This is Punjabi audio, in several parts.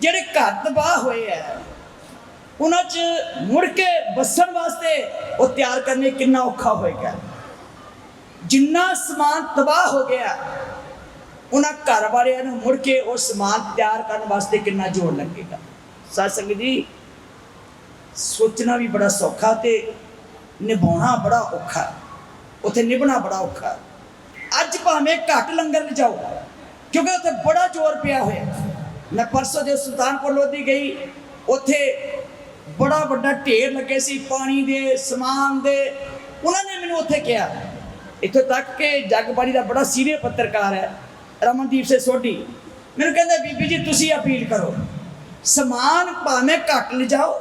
ਜਿਹੜੇ ਘਰ ਤਬਾਹ ਹੋਏ ਐ, ਉਹਨਾਂ 'ਚ ਮੁੜ ਕੇ ਵਸਣ ਵਾਸਤੇ ਉਹ ਤਿਆਰ ਕਰਨੇ ਕਿੰਨਾ ਔਖਾ ਹੋਏਗਾ। ਜਿੰਨਾ ਸਮਾਨ ਤਬਾਹ ਹੋ ਗਿਆ, ਉਹਨਾਂ ਘਰ ਵਾਲਿਆਂ ਨੂੰ ਮੁੜ ਕੇ ਉਹ ਸਮਾਨ ਤਿਆਰ ਕਰਨ ਵਾਸਤੇ ਕਿੰਨਾ ਜ਼ੋਰ ਲੱਗੇਗਾ। ਸਤਸੰਗ ਜੀ, ਸੋਚਣਾ ਵੀ ਬੜਾ ਸੌਖਾ ਤੇ ਨਿਭਾਉਣਾ ਬੜਾ ਔਖਾ। ਹੈ। ਉੱਥੇ ਨਿਭਣਾ ਬੜਾ ਔਖਾ। ਅੱਜ ਭਾਵੇਂ ਘੱਟ ਲੰਗਰ ਲਿਜਾਓ, ਕਿਉਂਕਿ ਉੱਥੇ ਬੜਾ ਜ਼ੋਰ ਪਿਆ ਹੋਇਆ। ਮੈਂ ਪਰਸੋਂ ਜੇ ਸੁਲਤਾਨਪੁਰ ਲੋਧੀ ਗਈ, ਉੱਥੇ ਬੜਾ ਵੱਡਾ ਢੇਰ ਲੱਗੇ ਸੀ, ਪਾਣੀ ਦੇ, ਸਮਾਨ ਦੇ। ਉਹਨਾਂ ਨੇ ਮੈਨੂੰ ਉੱਥੇ ਕਿਹਾ, ਇੱਥੋਂ ਤੱਕ ਕਿ ਜਗਬਾੜੀ ਦਾ ਬੜਾ ਸੀਨੀਅਰ ਪੱਤਰਕਾਰ ਹੈ, ਰਮਨਦੀਪ ਸਿੰਘ ਸੋਢੀ। ਮੈਨੂੰ ਕਹਿੰਦਾ, ਬੀਬੀ ਜੀ, ਤੁਸੀਂ ਅਪੀਲ ਕਰੋ, ਸਮਾਨ ਭਾਵੇਂ ਘੱਟ ਲਿਜਾਓ,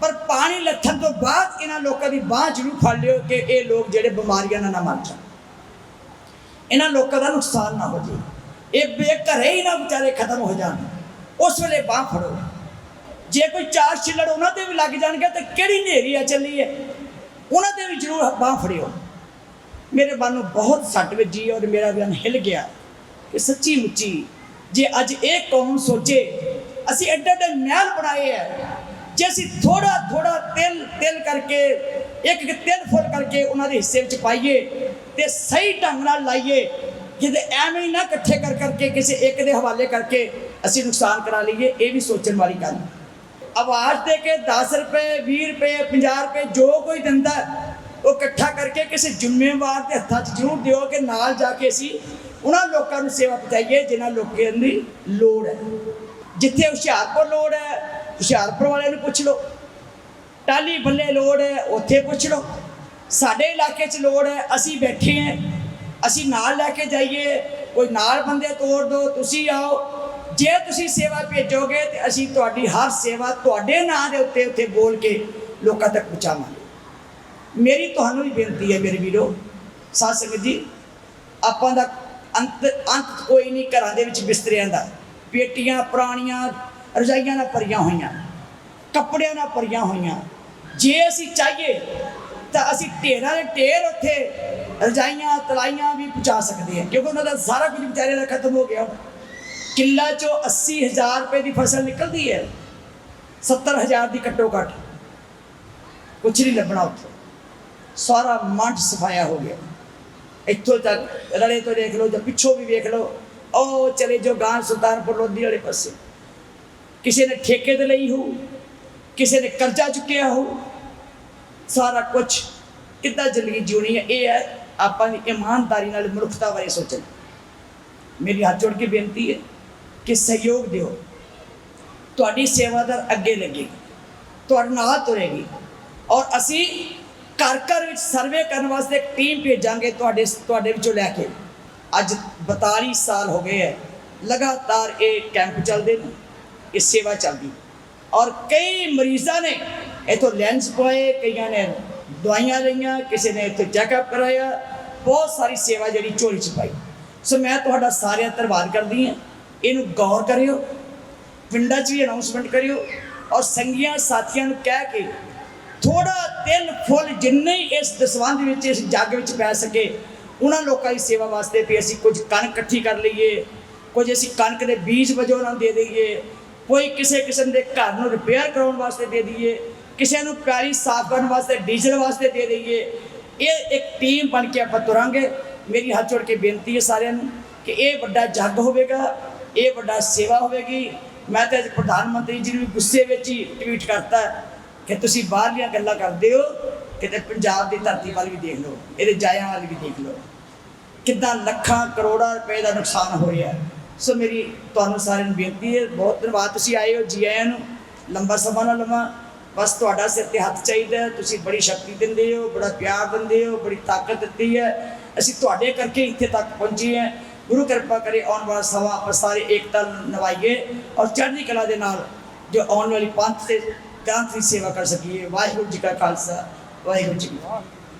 ਪਰ ਪਾਣੀ ਲੱਥਣ ਤੋਂ ਬਾਅਦ ਇਹਨਾਂ ਲੋਕਾਂ ਦੀ ਬਾਹ ਜ਼ਰੂਰ ਫੜ ਲਿਓ ਕਿ ਇਹ ਲੋਕ ਜਿਹੜੇ ਬਿਮਾਰੀਆਂ ਨਾਲ ਨਾ ਮਰ ਜਾਣ। ਇਹਨਾਂ ਲੋਕਾਂ ਦਾ ਨੁਕਸਾਨ ਨਾ ਹੋ ਜਾਵੇ ਇਹ ਬੇਘਰੇ ਹੀ ਨਾ ਵਿਚਾਰੇ ਖਤਮ ਹੋ ਜਾਣ। ਉਸ ਵੇਲੇ ਬਾਹ ਫੜੋ। ਜੇ ਕੋਈ ਚਾਰ ਛਿੱਲੜ ਉਹਨਾਂ ਤੇ ਵੀ ਲੱਗ ਜਾਣਗੇ ਤਾਂ ਕਿਹੜੀ ਨੇਰੀ ਆ ਚੱਲੀ ਹੈ? ਉਹਨਾਂ ਤੇ ਵੀ ਜ਼ਰੂਰ ਬਾਹ ਫੜਿਓ। ਮੇਰੇ ਮਨ ਨੂੰ ਬਹੁਤ ਸੱਟ ਵੱਜੀ ਔਰ ਮੇਰਾ ਮਨ ਹਿਲ ਗਿਆ ਕਿ ਸੱਚੀ ਮੁੱਚੀ ਜੇ ਅੱਜ ਇਹ ਕੌਮ ਸੋਚੇ, ਅਸੀਂ ਐਡੇ ਐਡੇ ਮਹਿਲ ਬਣਾਏ ਐ ਜੇ ਅਸੀਂ ਥੋੜਾ ਥੋੜਾ ਤਿਲ ਤਿਲ ਕਰਕੇ ਇੱਕ ਇੱਕ ਤਿਲ ਫੁੱਲ ਕਰਕੇ ਉਹਨਾਂ ਦੇ ਹਿੱਸੇ ਵਿੱਚ ਪਾਈਏ ਤੇ ਸਹੀ ਢੰਗ ਨਾਲ ਲਾਈਏ ਕਿਤੇ ਐਵੇਂ ਹੀ ਨਾ ਇਕੱਠੇ ਕਰ ਕਰਕੇ, ਕਿਸੇ ਇੱਕ ਦੇ ਹਵਾਲੇ ਕਰਕੇ ਅਸੀਂ ਨੁਕਸਾਨ ਕਰਾ ਲਈਏ, ਇਹ ਵੀ ਸੋਚਣ ਵਾਲੀ ਗੱਲ ਆਵਾਜ਼ ਦੇ ਕੇ 10 ਰੁਪਏ 20 ਰੁਪਏ 50 ਰੁਪਏ ਜੋ ਕੋਈ ਦਿੰਦਾ, ਉਹ ਇਕੱਠਾ ਕਰਕੇ ਕਿਸੇ ਜ਼ਿੰਮੇਵਾਰ ਦੇ ਹੱਥਾਂ 'ਚ ਜ਼ਰੂਰ ਦਿਓ ਕਿ ਨਾਲ ਜਾ ਕੇ ਅਸੀਂ ਉਹਨਾਂ ਲੋਕਾਂ ਨੂੰ ਸੇਵਾ ਪਹੁੰਚਾਈਏ ਜਿਨ੍ਹਾਂ ਲੋਕਾਂ ਦੀ ਲੋੜ ਹੈ। ਜਿੱਥੇ ਹੁਸ਼ਿਆਰਪੁਰ ਲੋੜ ਹੈ, ਹੁਸ਼ਿਆਰਪੁਰ ਵਾਲਿਆਂ ਨੂੰ ਪੁੱਛ ਲਓ। ਟਾਲੀ ਬੱਲੇ ਲੋੜ ਹੈ, ਉੱਥੇ ਪੁੱਛ ਲਓ। ਸਾਡੇ ਇਲਾਕੇ 'ਚ ਲੋੜ ਹੈ, ਅਸੀਂ ਬੈਠੇ ਹਾਂ। ਅਸੀਂ ਨਾਲ ਲੈ ਕੇ ਜਾਈਏ, ਕੋਈ ਨਾਲ ਬੰਦੇ ਤੋੜ ਦਿਓ ਤੁਸੀਂ ਆਓ। ਜੇ ਤੁਸੀਂ ਸੇਵਾ ਭੇਜੋਗੇ ਤੇ ਅਸੀਂ ਤੁਹਾਡੀ ਹਰ ਸੇਵਾ ਤੁਹਾਡੇ ਨਾਂ ਦੇ ਉੱਤੇ ਉੱਤੇ ਬੋਲ ਕੇ ਲੋਕਾਂ ਤੱਕ ਪਹੁੰਚਾਵਾਂਗੇ। ਮੇਰੀ ਤੁਹਾਨੂੰ ਵੀ ਬੇਨਤੀ ਹੈ ਮੇਰੇ ਵੀਰੋ ਸਾਧ ਸੰਗਤ ਜੀ। ਆਪਾਂ ਦਾ ਅੰਤ ਅੰਤ ਕੋਈ ਨਹੀਂ ਘਰਾਂ ਦੇ ਵਿੱਚ ਬਿਸਤਰਿਆਂ ਦਾ। ਪੇਟੀਆਂ ਪੁਰਾਣੀਆਂ, ਰਜਾਈਆਂ ਨਾਲ ਭਰੀਆਂ ਹੋਈਆਂ, ਕੱਪੜਿਆਂ ਨਾਲ ਭਰੀਆਂ ਹੋਈਆਂ। ਜੇ ਅਸੀਂ ਚਾਹੀਏ ਤਾਂ ਅਸੀਂ ਢੇਰਾਂ ਦੇ ਢੇਰ ਉੱਥੇ ਰਜਾਈਆਂ, ਤਲਾਈਆਂ ਵੀ ਪਹੁੰਚਾ ਸਕਦੇ ਹਾਂ। ਕਿਉਂਕਿ ਉਹਨਾਂ ਦਾ ਸਾਰਾ ਕੁਝ ਵਿਚਾਰੇ ਦਾ ਖਤਮ ਹੋ ਗਿਆ। ਕਿੱਲਾ ਚੋਂ 80000 ਰੁਪਏ ਦੀ ਫਸਲ ਨਿਕਲਦੀ ਹੈ। 70000 ਦੀ ਘੱਟੋ ਘੱਟ। ਕੁਝ ਨਹੀਂ ਲੱਭਣਾ ਉੱਥੇ। ਸਾਰਾ ਮੰਡ ਸਫਾਇਆ ਹੋ ਗਿਆ। ਇੱਥੋਂ ਤੱਕ ਰਲੇ ਤੋਂ ਦੇਖ ਲਓ ਜਾਂ ਪਿੱਛੋਂ ਵੀ ਵੇਖ ਲਓ। ਉਹ ਚਲੇ ਜੋ ਗਾਂ ਸੁਲਤਾਨਪੁਰ ਲੋਧੀ ਵਾਲੇ ਪਾਸੇ। ਕਿਸੇ ਨੇ ਠੇਕੇ ਤੇ ਲਈ ਹੋ ਕਿਸੇ ਨੇ ਕਰਜ਼ਾ ਚੁੱਕਿਆ ਹੋ ਸਾਰਾ ਕੁਝ ਕਿੱਦਾਂ ਜ਼ਿੰਦਗੀ ਜਿਉਣੀ ਹੈ ਇਹ ਹੈ ਆਪਾਂ ਦੀ ਇਮਾਨਦਾਰੀ ਨਾਲ ਮਨੁੱਖਤਾ ਬਾਰੇ ਸੋਚਣਾ ਮੇਰੀ ਹੱਥ ਜੋੜ ਕੇ ਬੇਨਤੀ ਹੈ ਕਿ ਸਹਿਯੋਗ ਦਿਓ ਤੁਹਾਡੀ ਸੇਵਾਦਾਰ ਅੱਗੇ ਲੱਗੇਗੀ ਤੁਹਾਡੇ ਨਾਲ ਤੁਰੇਗੀ ਔਰ ਅਸੀਂ ਘਰ ਘਰ ਵਿੱਚ ਸਰਵੇ ਕਰਨ ਵਾਸਤੇ ਇੱਕ ਟੀਮ ਭੇਜਾਂਗੇ ਤੁਹਾਡੇ ਤੁਹਾਡੇ ਵਿੱਚੋਂ ਲੈ ਕੇ ਅੱਜ 42 ਸਾਲ ਹੋ ਗਏ ਹੈ ਲਗਾਤਾਰ ਇਹ ਕੈਂਪ ਚੱਲਦੇ ਨੇ ਇਹ ਸੇਵਾ ਚੱਲਦੀ ਔਰ ਕਈ ਮਰੀਜ਼ਾਂ ਨੇ ਇਥੋਂ ਲੈਂਸ ਪਵਾਏ ਕਈਆਂ ਨੇ ਦਵਾਈਆਂ ਲਈਆਂ ਕਿਸੇ ਨੇ ਇੱਥੇ ਚੈੱਕਅਪ ਕਰਾਇਆ ਬਹੁਤ ਸਾਰੀ ਸੇਵਾ ਜਿਹੜੀ ਝੋਲੀ ਚ ਪਾਈ ਸੋ ਮੈਂ ਤੁਹਾਡਾ ਸਾਰਿਆਂ ਧੰਨਵਾਦ ਕਰਦੀ ਹਾਂ ਇਹਨੂੰ ਗੌਰ ਕਰਿਓ ਪਿੰਡਾਂ 'ਚ ਵੀ ਅਨਾਉਂਸਮੈਂਟ ਕਰਿਓ ਔਰ ਸੰਗੀਆਂ ਸਾਥੀਆਂ ਨੂੰ ਕਹਿ ਕੇ ਥੋੜਾ ਤਿਲ ਫੁੱਲ ਜਿੰਨੇ ਇਸ ਦਸਵੰਧ ਵਿੱਚ ਇਸ ਜੱਗ ਵਿੱਚ ਪੈ ਸਕੇ ਉਹਨਾਂ ਲੋਕਾਂ ਦੀ ਸੇਵਾ ਵਾਸਤੇ ਵੀ ਅਸੀਂ ਕੁਝ ਕਣਕ ਇਕੱਠੀ ਕਰ ਲਈਏ ਕੁਝ ਅਸੀਂ ਕਣਕ ਦੇ ਬੀਜ ਵਜੋਂ ਉਹਨਾਂ ਨੂੰ ਦੇ ਦਈਏ ਕੋਈ ਕਿਸੇ ਕਿਸਮ ਦੇ ਘਰ ਨੂੰ ਰਿਪੇਅਰ ਕਰਾਉਣ ਵਾਸਤੇ ਦੇ ਦਈਏ ਕਿਸੇ ਨੂੰ ਪੈਲੀ ਸਾਫ਼ ਕਰਨ ਵਾਸਤੇ, ਡੀਜ਼ਲ ਵਾਸਤੇ ਦੇ ਦਈਏ। ਇਹ ਇੱਕ ਟੀਮ ਬਣ ਕੇ ਆਪਾਂ ਤੁਰਾਂਗੇ। ਮੇਰੀ ਹੱਥ ਜੋੜ ਕੇ ਬੇਨਤੀ ਹੈ ਸਾਰਿਆਂ ਨੂੰ ਕਿ ਇਹ ਵੱਡਾ ਜੱਗ ਹੋਵੇਗਾ, ਇਹ ਵੱਡਾ ਸੇਵਾ ਹੋਵੇਗੀ। ਮੈਂ ਤਾਂ ਪ੍ਰਧਾਨ ਮੰਤਰੀ ਜੀ ਨੂੰ ਵੀ ਗੁੱਸੇ ਵਿੱਚ ਹੀ ਟਵੀਟ ਕਰਤਾ ਕਿ ਤੁਸੀਂ ਬਾਹਰਲੀਆਂ ਗੱਲਾਂ ਕਰਦੇ ਹੋ, ਕਿਤੇ ਪੰਜਾਬ ਦੀ ਧਰਤੀ ਵੱਲ ਵੀ ਦੇਖ ਲਓ, ਇਹਦੇ ਜਾਇਆਂ ਵੱਲ ਵੀ ਦੇਖ ਲਓ। ਕਿੱਦਾਂ ਲੱਖਾਂ ਕਰੋੜਾਂ ਰੁਪਏ ਦਾ ਨੁਕਸਾਨ ਹੋ ਰਿਹਾ। ਸੋ ਮੇਰੀ ਤੁਹਾਨੂੰ ਸਾਰਿਆਂ ਨੂੰ ਬੇਨਤੀ ਹੈ, ਬਹੁਤ ਧੰਨਵਾਦ, ਤੁਸੀਂ ਆਏ ਹੋ, ਜੀ ਆਇਆਂ ਨੂੰ। ਲੰਬਾ ਸਮਾਂ ਨਾ ਲਵਾਂ। ਬਸ ਤੁਹਾਡਾ ਸਿਰ ਤੇ ਹੱਥ ਚਾਹੀਦਾ ਤੁਸੀਂ ਬੜੀ ਸ਼ਕਤੀ ਦਿੰਦੇ ਹੋ, ਬੜਾ ਪਿਆਰ ਦਿੰਦੇ ਹੋ, ਬੜੀ ਤਾਕਤ ਦਿੱਤੀ ਹੈ। ਅਸੀਂ ਤੁਹਾਡੇ ਕਰਕੇ ਇੱਥੇ ਤੱਕ ਪਹੁੰਚੇ ਹਾਂ। ਗੁਰੂ ਕਿਰਪਾ ਕਰੇ ਆਉਣ ਵਾਲਾ ਸਮਾਂ ਆਪਾਂ ਸਾਰੇ ਏਕਤਾ ਨਿਭਾਈਏ ਔਰ ਚੜ੍ਹਦੀ ਕਲਾ ਦੇ ਨਾਲ ਜੋ ਆਉਣ ਵਾਲੀ ਪੰਥ ਤੇ ਗ੍ਰੰਥ ਦੀ ਸੇਵਾ ਕਰ ਸਕੀਏ। ਵਾਹਿਗੁਰੂ ਜੀ ਕਾ ਖਾਲਸਾ, ਵਾਹਿਗੁਰੂ ਜੀ ਕੀ ਫਤਿਹ।